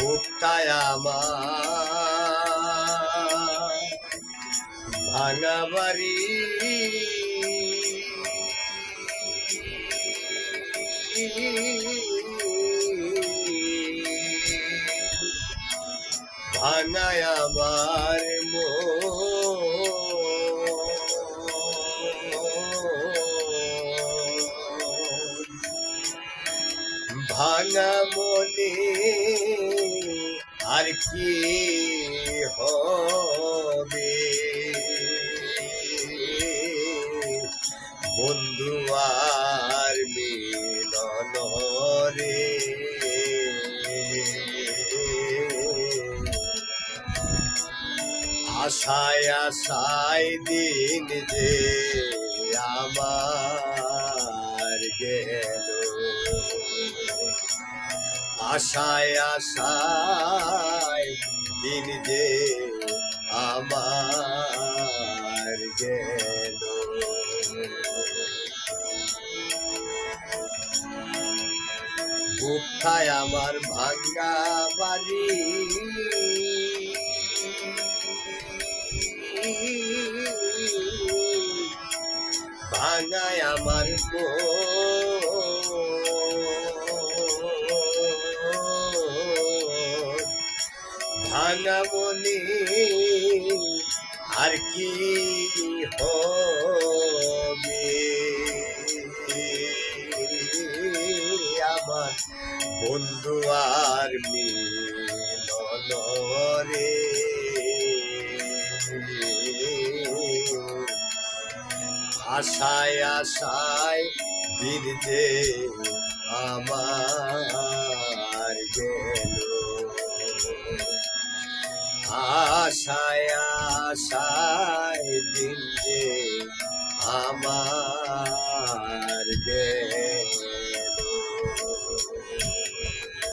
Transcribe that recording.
বুকটায় আমার ভাঙা ভাঙায় ভাঙা মনে আর কি হবে? বন্ধু আর মিলন রে। আশায় আশায় দিন যে আশায় আশায় দিন যে আমার গেল বুকটায় আমার ভাঙ্গা বাড়ি ভাঙায় আমার মন। ভাঙা মনে আর কি হবে? আমার বন্ধু আর মিলন রে। আশায় আশায় দিন আশায় আশায় দিন যে আমার গে